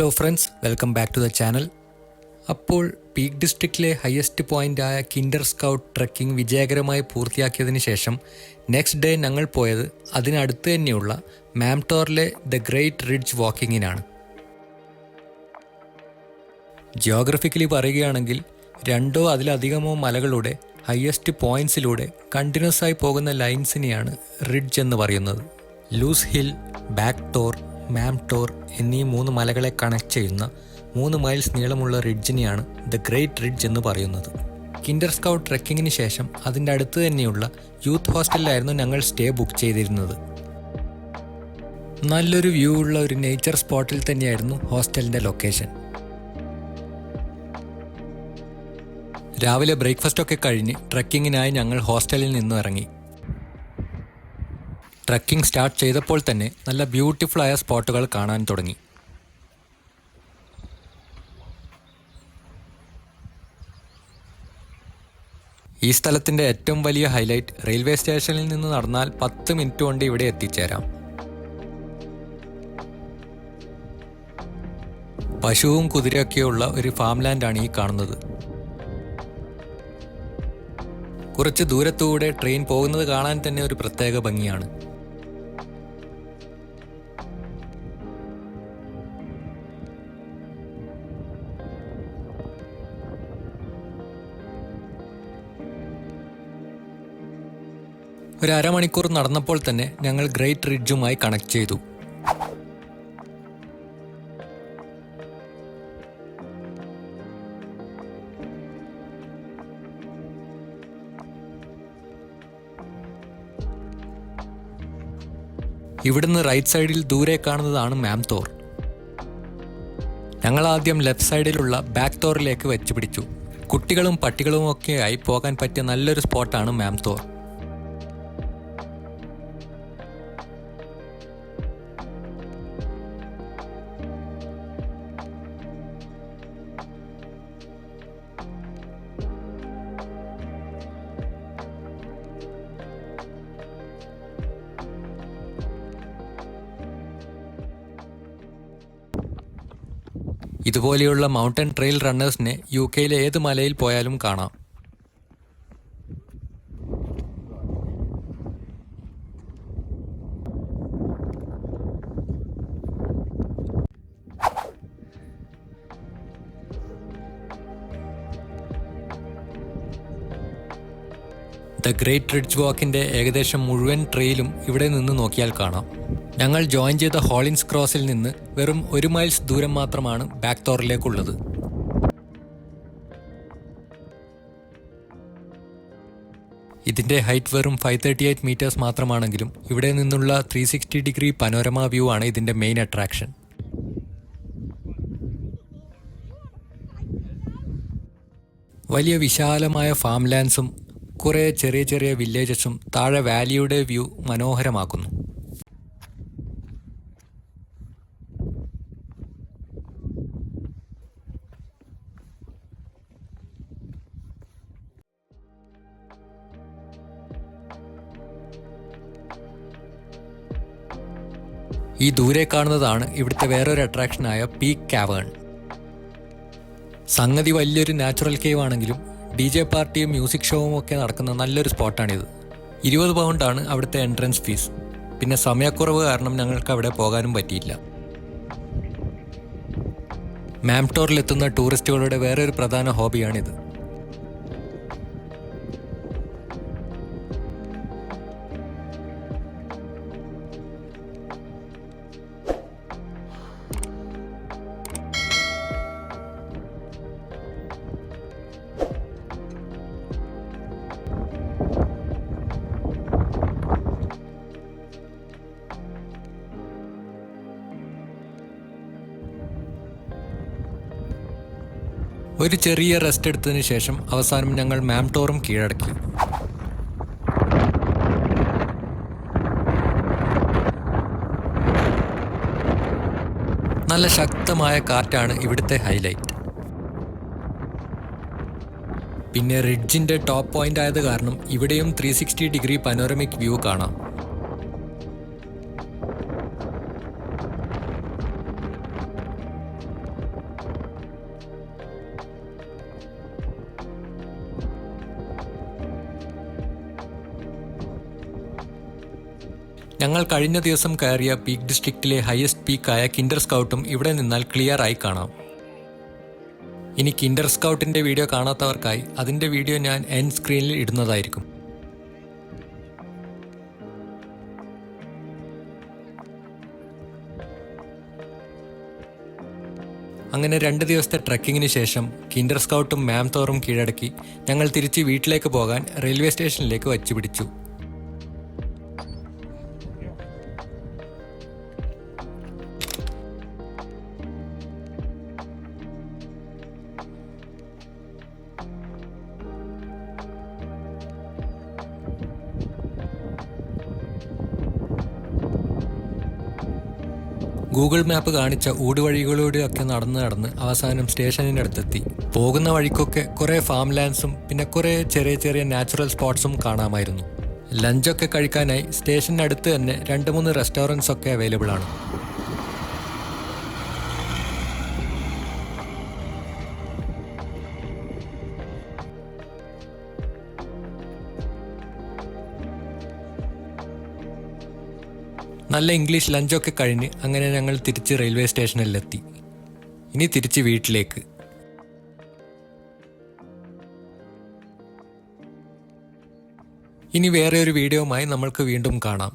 Hello friends welcome back to the channel അപ്പോൾ peak ഡിസ്ട്രിക്റ്റിലെ highest പോയിന്റായ കിൻഡർ സ്കൗട്ട് ട്രക്കിംഗ് വിജയകരമായി പൂർത്തിയാക്കിയതിന് ശേഷം നെക്സ്റ്റ് ഡേ ഞങ്ങൾ പോയത് അതിനടുത്ത് തന്നെയുള്ള മാംടോറിലെ ദ ഗ്രേറ്റ് റിഡ്ജ് വാക്കിങ്ങിനാണ് ജിയോഗ്രഫിക്കലി പറയുകയാണെങ്കിൽ രണ്ടോ അതിലധികമോ മലകളുടെ ഹയസ്റ്റ് പോയിൻസിലൂടെ കണ്ടിന്യൂസ് ആയി പോകുന്ന ലൈൻസിനെയാണ് റിഡ്ജ് എന്ന് പറയുന്നത്. Lose Hill Back Tor Mam Tor എന്നീ മൂന്ന് മലകളെ കണക്ട് ചെയ്യുന്ന മൂന്ന് മൈൽസ് നീളമുള്ള റിഡ്ജിനെയാണ് ദ ഗ്രേറ്റ് റിഡ്ജ് എന്ന് പറയുന്നത്. കിൻഡർ സ്കൗട്ട് ട്രെക്കിങ്ങിന് ശേഷം അതിന്റെ അടുത്ത് തന്നെയുള്ള യൂത്ത് ഹോസ്റ്റലിലായിരുന്നു ഞങ്ങൾ സ്റ്റേ ബുക്ക് ചെയ്തിരുന്നത്. നല്ലൊരു വ്യൂ ഉള്ള ഒരു നേച്ചർ സ്പോട്ടിൽ തന്നെയായിരുന്നു ഹോസ്റ്റലിന്റെ ലൊക്കേഷൻ രാവിലെ ബ്രേക്ക്ഫാസ്റ്റ് ഒക്കെ കഴിഞ്ഞ് ട്രക്കിങ്ങിനായി ഞങ്ങൾ ഹോസ്റ്റലിൽ നിന്നും ഇറങ്ങി. ട്രക്കിംഗ് സ്റ്റാർട്ട് ചെയ്തപ്പോൾ തന്നെ നല്ല ബ്യൂട്ടിഫുൾ ആയ സ്പോട്ടുകൾ കാണാൻ തുടങ്ങി. ഈ സ്ഥലത്തിന്റെ ഏറ്റവും വലിയ ഹൈലൈറ്റ് റെയിൽവേ സ്റ്റേഷനിൽ നിന്ന് നടന്നാൽ പത്ത് മിനിറ്റ് കൊണ്ട് ഇവിടെ എത്തിച്ചേരാം. പശുവും കുതിരയൊക്കെയുള്ള ഒരു ഫാം ലാൻഡാണ് ഈ കാണുന്നത്. കുറച്ച് ദൂരത്തൂടെ ട്രെയിൻ പോകുന്നത് കാണാൻ തന്നെ ഒരു പ്രത്യേക ഭംഗിയാണ്. ഒരു അരമണിക്കൂർ നടന്നപ്പോൾ തന്നെ ഞങ്ങൾ ഗ്രേറ്റ് റിഡ്ജുമായി കണക്ട് ചെയ്തു. ഇവിടുന്ന് റൈറ്റ് സൈഡിൽ ദൂരെ കാണുന്നതാണ് മാംതോർ ഞങ്ങൾ ആദ്യം ലെഫ്റ്റ് സൈഡിലുള്ള ബാക്ക് തോറിലേക്ക് വെച്ച് പിടിച്ചു കുട്ടികളും പട്ടികളും ഒക്കെയായി പോകാൻ പറ്റിയ നല്ലൊരു സ്പോട്ടാണ് മാംതോർ ഇതുപോലെയുള്ള മൗണ്ടൻ ട്രെയിൽ റണ്ണേഴ്സിനെ യു കെയിലെ ഏത് മലയിൽ പോയാലും കാണാം. ദ ഗ്രേറ്റ് റിഡ്ജ് വാക്കിന്റെ ഏകദേശം മുഴുവൻ ട്രെയിലും ഇവിടെ നിന്ന് നോക്കിയാൽ കാണാം. ഞങ്ങൾ ജോയിൻ ചെയ്ത ഹോളിൻസ് ക്രോസിൽ നിന്ന് വെറും ഒരു മൈൽസ് ദൂരം മാത്രമാണ് ബാക്ക് തോറിലേക്കുള്ളത് ഇതിന്റെ ഹൈറ്റ് വെറും ഫൈവ് തേർട്ടി എയ്റ്റ് മീറ്റേഴ്സ് മാത്രമാണെങ്കിലും ഇവിടെ നിന്നുള്ള three sixty degree panorama view ആണ് ഇതിന്റെ മെയിൻ അട്രാക്ഷൻ. വലിയ വിശാലമായ ഫാം ലാൻഡ്സും കുറേ ചെറിയ ചെറിയ വില്ലേജസും താഴെ വാലിയുടെ വ്യൂ മനോഹരമാക്കുന്നു. ഈ ദൂരെ കാണുന്നതാണ് ഇവിടുത്തെ വേറൊരു അട്രാക്ഷനായ പീക്ക് കാവേൺ സംഗതി വലിയൊരു നാച്ചുറൽ കേവ് ആണെങ്കിലും ഡി ജെ പാർട്ടിയും മ്യൂസിക് ഷോവും ഒക്കെ നടക്കുന്ന നല്ലൊരു സ്പോട്ടാണിത്. ഇരുപത് പൗണ്ടാണ് അവിടുത്തെ എൻട്രൻസ് ഫീസ്. പിന്നെ സമയക്കുറവ് കാരണം ഞങ്ങൾക്ക് അവിടെ പോകാനും പറ്റിയില്ല. മാംടോറിലെത്തുന്ന ടൂറിസ്റ്റുകളുടെ വേറൊരു പ്രധാന ഹോബിയാണിത്. ഒരു ചെറിയ റെസ്റ്റ് എടുത്തതിന് ശേഷം അവസാനം ഞങ്ങൾ മാംടോറും കീഴടക്കി. നല്ല ശക്തമായ കാറ്റാണ് ഇവിടുത്തെ ഹൈലൈറ്റ് പിന്നെ റിഡ്ജിന്റെ ടോപ്പ് പോയിന്റ് ആയത് കാരണം ഇവിടെയും three sixty degree panoramic view കാണാം. ഞങ്ങൾ കഴിഞ്ഞ ദിവസം കയറിയ പീക്ക് ഡിസ്ട്രിക്റ്റിലെ ഹയസ്റ്റ് പീക്കായ കിൻഡർ സ്കൗട്ടും ഇവിടെ നിന്നാൽ ക്ലിയർ ആയി കാണാം. ഇനി കിൻഡർ സ്കൗട്ടിന്റെ വീഡിയോ കാണാത്തവർക്കായി അതിന്റെ വീഡിയോ ഞാൻ എൻ സ്ക്രീനിൽ ഇടുന്നതായിരിക്കും. അങ്ങനെ രണ്ട് ദിവസത്തെ ട്രക്കിങ്ങിന് ശേഷം കിൻഡർ സ്കൗട്ടും മാം തോറും കീഴടക്കി ഞങ്ങൾ തിരിച്ച് വീട്ടിലേക്ക് പോകാൻ റെയിൽവേ സ്റ്റേഷനിലേക്ക് വച്ചുപിടിച്ചു. ഗൂഗിൾ മാപ്പ് കാണിച്ച ഊടുവഴികളിലൂടെയൊക്കെ നടന്ന് നടന്ന് അവസാനം സ്റ്റേഷനിന്റെ അടുത്തെത്തി. പോകുന്ന വഴിക്കൊക്കെ കുറേ ഫാം ലാൻഡ്സും പിന്നെ കുറേ ചെറിയ ചെറിയ നാച്ചുറൽ സ്പോട്ട്സും കാണാമായിരുന്നു. ലഞ്ചൊക്കെ കഴിക്കാനായി സ്റ്റേഷനടുത്ത് തന്നെ രണ്ട് മൂന്ന് റെസ്റ്റോറന്റ്സ് ഒക്കെ അവൈലബിൾ ആണ്. നല്ല ഇംഗ്ലീഷ് ലഞ്ചൊക്കെ കഴിഞ്ഞ് അങ്ങനെ ഞങ്ങൾ തിരിച്ച് റെയിൽവേ സ്റ്റേഷനിലെത്തി ഇനി തിരിച്ച് വീട്ടിലേക്ക്. ഇനി വേറെ ഒരു വീഡിയോയുമായി നമ്മൾക്ക് വീണ്ടും കാണാം.